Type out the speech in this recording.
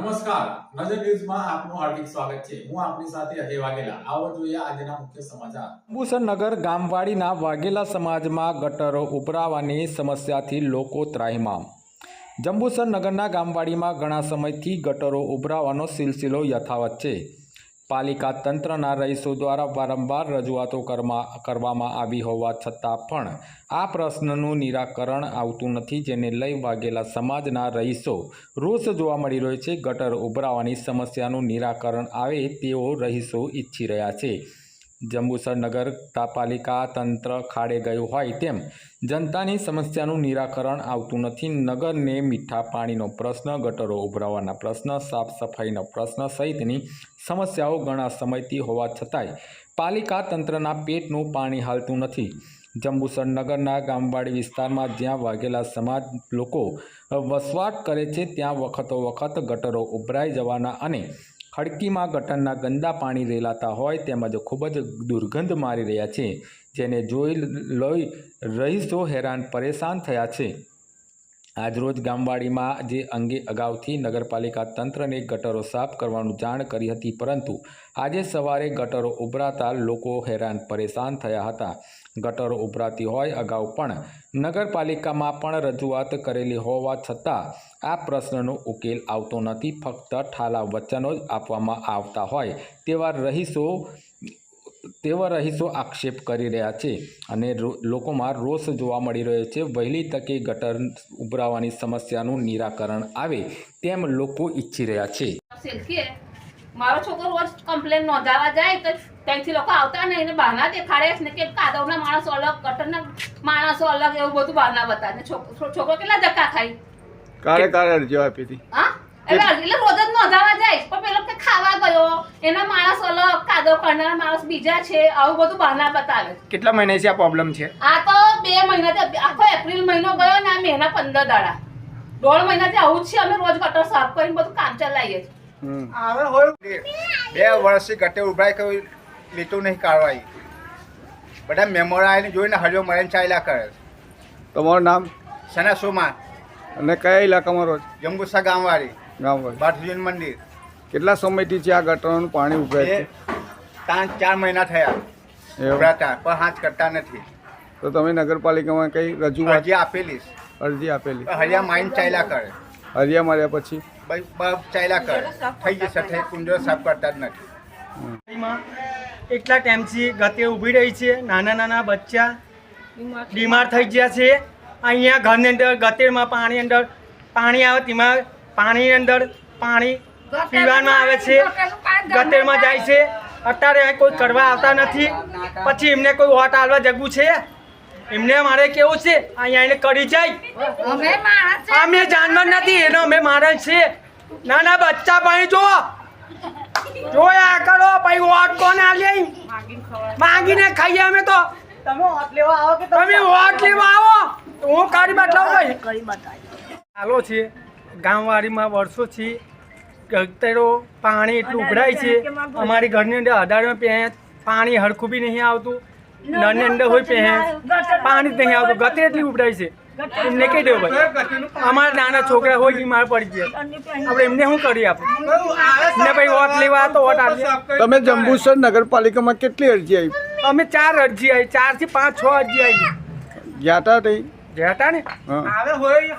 નમસ્કાર. નજર ન્યૂઝમાં આપનું હાર્દિક સ્વાગત છે. હું આપની સાથે અજય વાઘેલા. આવો જોઈએ આજના મુખ્ય સમાચાર. ભૂષણનગર ગામવાડીના વાઘેલા સમાજમાં ગટરો ઉભરાવાની સમસ્યાથી લોકો ત્રાહિમામ. જંબુસર નગરના ગામવાડીમાં ઘણા સમયથી ગટરો ઉભરાવાનો સિલસિલો યથાવત છે. પાલિકા તંત્રના રહીશો દ્વારા વારંવાર રજૂઆતો કરવા કરવામાં આવી હોવા છતાં પણ આ પ્રશ્નનું નિરાકરણ આવતું નથી, જેને લઈ વાઘેલા સમાજના રહીશો રોષ જોવા મળી રહ્યો છે. ગટર ઉભરાવાની સમસ્યાનું નિરાકરણ આવે તેઓ રહીશો ઈચ્છી રહ્યા છે. જંબુસર નગર પાલિકા તંત્ર ખાડે ગયું હોય તેમ જનતાની સમસ્યાનું નિરાકરણ આવતું નથી. નગરને મીઠા પાણીનો પ્રશ્ન, ગટરો ઉભરાવાના પ્રશ્ન સાફ સફાઈનો પ્રશ્ન સહિતની સમસ્યાઓ ઘણા સમયથી હોવા છતાંય પાલિકા તંત્રના પેટનું પાણી હાલતું નથી. જંબુસર નગરના ગામવાડી વિસ્તારમાં જ્યાં વાઘેલા સમાજ લોકો વસવાટ કરે છે, ત્યાં વખતો વખત ગટરો ઉભરાઈ જવાના અને ખડકીમાં ગટરના ગંદા પાણી રેલાતા હોય તેમજ ખૂબ જ દુર્ગંધ મારી રહ્યા છે, જેને જોઈ લઈ રહીશો હેરાન પરેશાન થયા છે. આજરોજ ગામવાડીમાં જે અંગે અગાઉથી નગરપાલિકા તંત્રને ગટરો સાફ કરવાનું જાણ કરી હતી, પરંતુ આજે સવારે ગટરો ઉભરાતા લોકો હેરાન પરેશાન થયા હતા. ગટરો ઉભરાતી હોય અગાઉ પણ નગરપાલિકામાં પણ રજૂઆત કરેલી હોવા છતાં આ પ્રશ્નનો ઉકેલ આવતો નથી. ફક્ત ઠાલા વચનો જ આપવામાં આવતા હોય તેવા રહીશો તેવા રહીશો આક્ષેપ કરી રહ્યા છે અને લોકોમાં રોષ જોવા મળી રહ્યો છે. વહેલી તકે ગટર ઉભરાવાની સમસ્યાનું નિરાકરણ આવે તેમ લોકો ઈચ્છી રહ્યા છે. મારો છોકરો રોજ કમ્પ્લેન નોંધાવા જાય તો ત્યાંથી લોકો આવતા નહીં ને બહાના દેખાડે છે ને કે કાદવના માણસો અલગ ગટરના માણસો અલગ એવું બધું બહાના બતાવે છોકરો કેટલા ધક્કા ખાય? કારે કારે અરજીઓ આપી હતી. હા? એટલે એટલે રોજ નોંધાવા જાય પણ પેલો કે ખાવા ગયો. એના માણસ અલગ કાદવ કરનારા માણસ બીજા છે આવું બધું બહાના બતાવે. કેટલા મહિનાથી આ પ્રોબ્લેમ છે? આ તો બે મહિનાથી આખો એપ્રિલ મહિનો ગયો ને આ મહિના પંદર દાડા. દોઢ મહિનાથી આવું જ છે અમે રોજ ગટર સાફ કરીને બધું કામ ચલાવીએ છીએ. બે વર્ષથી ગટે ઉભરાય કોઈ લીટું નહીં કાઢવાય બધા મેમોરા આવીને જોઈને હરિયો મરેન ચાલ્યા કરે તમારું નામ? સના સોમાં અને કયા ઇલાકામાં રોજ જંબુસા ગામવાળી. ગામવાળી બાથુજીન મંદિર. કેટલા સમયથી છે આ ગટરનું પાણી ઉભરાય છે? પાંચ ચાર મહિના થયા. ઉભરાતા પણ હાથ કરતા નથી. તો તમે નગરપાલિકામાં કઈ રજૂઆત? અરજી આપેલી છે. અરજી આપેલી. હરિયા માઇન ચાલ્યા કરે. હરિયા માર્યા પછી? ચાલ્યા કરે. થઈ જશે થઈ કુંડો સાફ કરતા જ નથી. માં એટલા ટાઈમથી ગતે ઊભી રહી છે. નાના નાના બચ્ચા બીમાર થઈ ગયા છે. અહીંયા ઘરની અંદર ગતેમાં પાણી અંદર પાણી આવે તેમાં પાણી અંદર પાણી પીવામાં આવે છે. ગતેરમાં જાય છે. અત્યારે અહીં કોઈ કરવા આવતા નથી. પછી એમને કોઈ વોટ આલવા જગવું છે? એમને મારે કેવું છે? અહીંયા એને કરી જાય. અમે જાનવર નથી એનો અમે મારે છે. નાના બચ્ચા પાણી જો જોયા કરો પછી વોટ કોને આલી? માંગીને ખાઈએ અમે તો. તમે વોટ લેવા આવો કે તમે વોટ લેવા આવો. તો હું કાઢી બતાવું ભાઈ. ચાલો છે. ગામવાડીમાં વર્ષોથી ગતરો પાણી એટલું ઉભરાય છે. અમારી ઘરની અંદર અઢારમાં પહે પાણી હરખું બી નહીં આવતું. નળની અંદર હોય પહે પાણી જ નહીં આવતું. ગતે એટલી ઉભરાય છે. એમને કહી દેવું ભાઈ અમારા નાના છોકરા હોય બીમાર પડી ગયા. આપણે એમને શું કરી આપણે? ને ભાઈ વોટ લેવા તો વોટ આપીએ. તમે જંબુસર નગરપાલિકામાં કેટલી અરજી આવી? અમે ચાર અરજી આવી. ચારથી પાંચ છ અરજી આવી. ગયા હતા? તઈ ગયા હતા ને? હા. હવે હોય